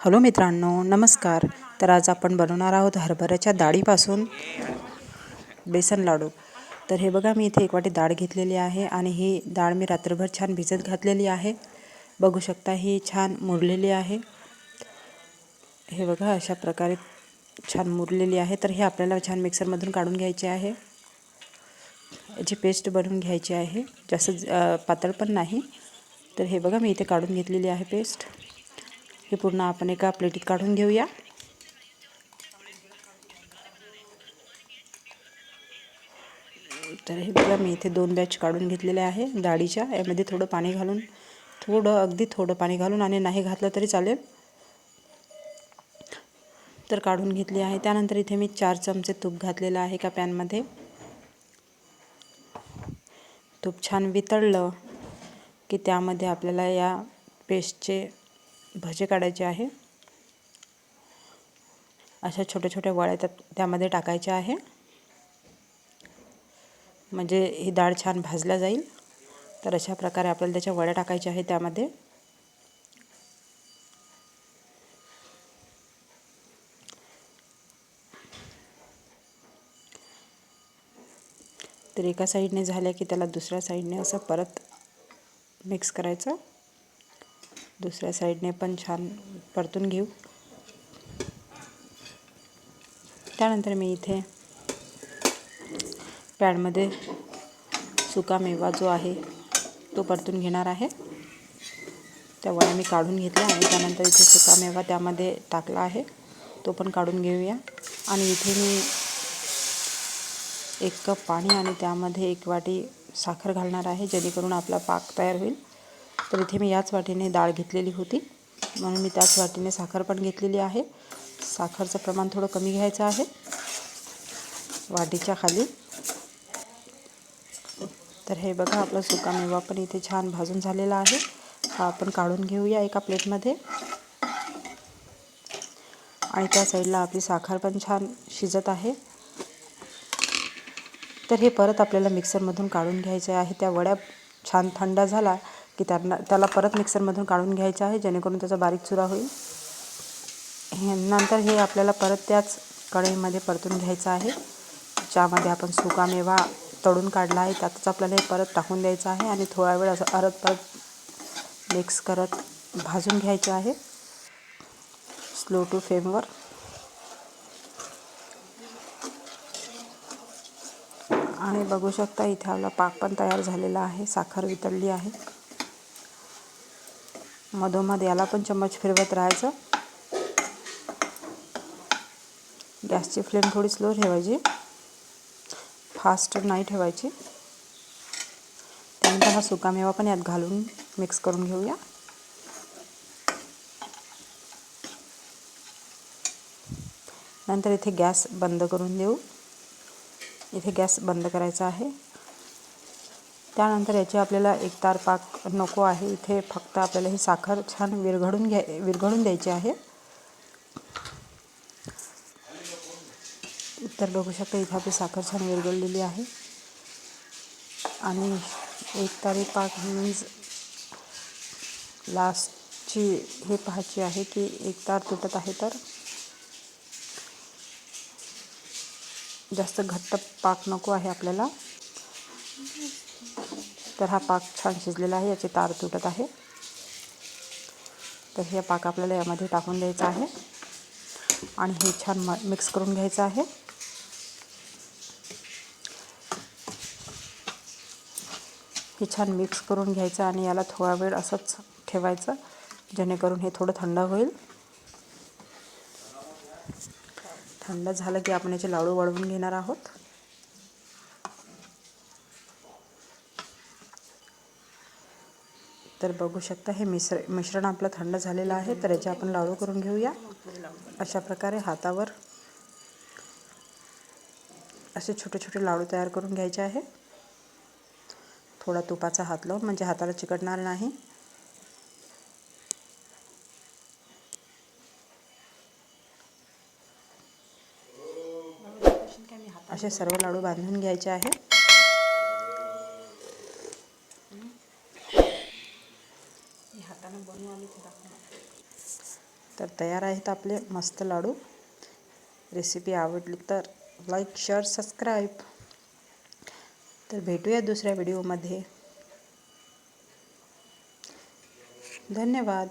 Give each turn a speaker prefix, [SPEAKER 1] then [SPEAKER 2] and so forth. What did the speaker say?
[SPEAKER 1] Hello मित्रांनो नमस्कार. तर आज आपण बनवणार आहोत हरभऱ्याच्या डाळीपासून बेसन लाडू. तर हे बघा मी इथे एक वाटी डाळ घेतलेली आहे आणि ही डाळ मी रात्रभर छान भिजत घातलेली आहे. बघू शकता ही छान मुरलेली आहे. हे बघा अशा प्रकारे छान मुरलेली आहे. तर हे आपल्याला छान मिक्सरमधून काढून घ्यायचे आहे. याची पेस्ट बनवून घ्यायची आहे. जास्त पातळ पण नाही. तर हे बघा मी इथे काढून घेतलेली आहे पेस्ट. हे पूर्ण आपण एका प्लेटीत काढून घेऊया. तर हे बघा मी इथे दोन बॅच काढून घेतलेले आहे डाळीच्या यामध्ये थोडं पाणी घालून थोडं अगदी थोडं पाणी घालून आणि नाही घातलं तरी चालेल. तर काढून घेतली आहे. त्यानंतर इथे मी चार चमचे तूप घातलेलं आहे का पॅनमध्ये. तूप छान वितळलं की त्यामध्ये आपल्याला या पेस्टचे भजे काढायचे आहे. अशा छोट्या छोट्या वळ्या त्यात त्यामध्ये टाकायच्या आहे. म्हणजे ही डाळ छान भाजल्या जाईल. तर अशा प्रकारे आपल्याला त्याच्या वड्या टाकायच्या आहे त्यामध्ये. तर एका साईडने झाल्या की त्याला दुसऱ्या साईडने असं परत मिक्स करायचं. दुसऱ्या साईडने पण छान परतून घेऊ. त्यानंतर मी इथे पॅडमध्ये सुका मेवा जो आहे तो परतून घेणार आहे. त्या वड्या मी काढून घेतल्या आणि त्यानंतर इथे सुका मेवा त्यामध्ये टाकला आहे. तो पण काढून घेऊया. आणि इथे मी एक कप पाणी आणि त्यामध्ये एक वाटी साखर घालणार आहे जेणेकरून आपला पाक तयार होईल. तर इथे मी याच वाटीने डाळ घेतलेली होती. म्हणून मी त्याच वाटीने साखर पण घेतलेली आहे. साखरचं प्रमाण थोडं कमी घ्यायचं आहे. वाटीच्या खाली. तर हे बघा आपला सुका मेवा पण इथे छान भाजून झालेला आहे. हा आपण काढून घेऊया एका प्लेटमध्ये. आणि त्या साईडला आपली साखर पण छान शिजत आहे. तर हे परत आपल्याला मिक्सरमधून काढून घ्यायचे आहे. त्या वड्या छान थंड झाला की त्यांना त्याला परत मिक्सरमधून काढून घ्यायचं आहे जेणेकरून त्याचा बारीक चुरा होईल. हे नंतर हे आपल्याला परत त्याच कढईमध्ये परतून घ्यायचं आहे ज्यामध्ये आपण सुका मेवा तळून काढला आहे त्यातच आपल्याला हे परत टाकून द्यायचं आहे आणि थोडा वेळ असं परत परत मिक्स करत भाजून घ्यायचं आहे. स्लो टू फ्लेमवर आणि बघू शकता इथे आपला पाक पण तयार झालेला आहे साखर वितळली आहे. मधोमध याला पण चम्मच फिरवत राहायचं. गॅसची फ्लेम थोडी स्लो ठेवायची. फास्ट नाही ठेवायची. त्यानंतर हा सुकामेवा पण यात घालून मिक्स करून घेऊया. नंतर इथे गॅस बंद करून देऊ. इथे गॅस बंद करायचा आहे. त्यानंतर याची आपल्याला एक तार पाक नको आहे. इथे फक्त आपल्याला ही साखर छान विरघळून घ्या विरघळून द्यायची आहे. तर बघू शकता इथे आपली साखर छान विरघळलेली आहे. आणि एक तारी पाक मीन्स लास्टची हे पाहायची आहे की एक तार तुटत आहे तर जास्त घट्ट पाक नको आहे आपल्याला. तर हा पाक छान शिजलेला आहे याचे तार तुटत आहे. तर हे पाक आपल्याला यामध्ये टाकून द्यायचं आहे. आणि हे छान म मिक्स करून घ्यायचं आहे. हे छान मिक्स करून घ्यायचं आणि याला थोडा वेळ असंच ठेवायचं जेणेकरून हे थोडं थंड होईल. थंड झालं की आपण याचे लाडू वाळवून घेणार आहोत. तर बघू शकता हे मिश्र मिश्रण आपलं थंड झालेलं आहे तर याचे आपण लाडू करून घेऊया. अशा प्रकारे हातावर असे छोटे छोटे लाडू तयार करून घ्यायचे आहे. थोडा तुपाचा हात लावून म्हणजे हाताला चिकटणार नाही. असे सर्व लाडू बांधून घ्यायचे आहे. हाताने बनवू आम्ही तर तयार आहेत आपले मस्त लाडू. रेसिपी आवडली तर लाईक शेअर सबस्क्राईब तर भेटूया दुसऱ्या व्हिडिओमध्ये धन्यवाद.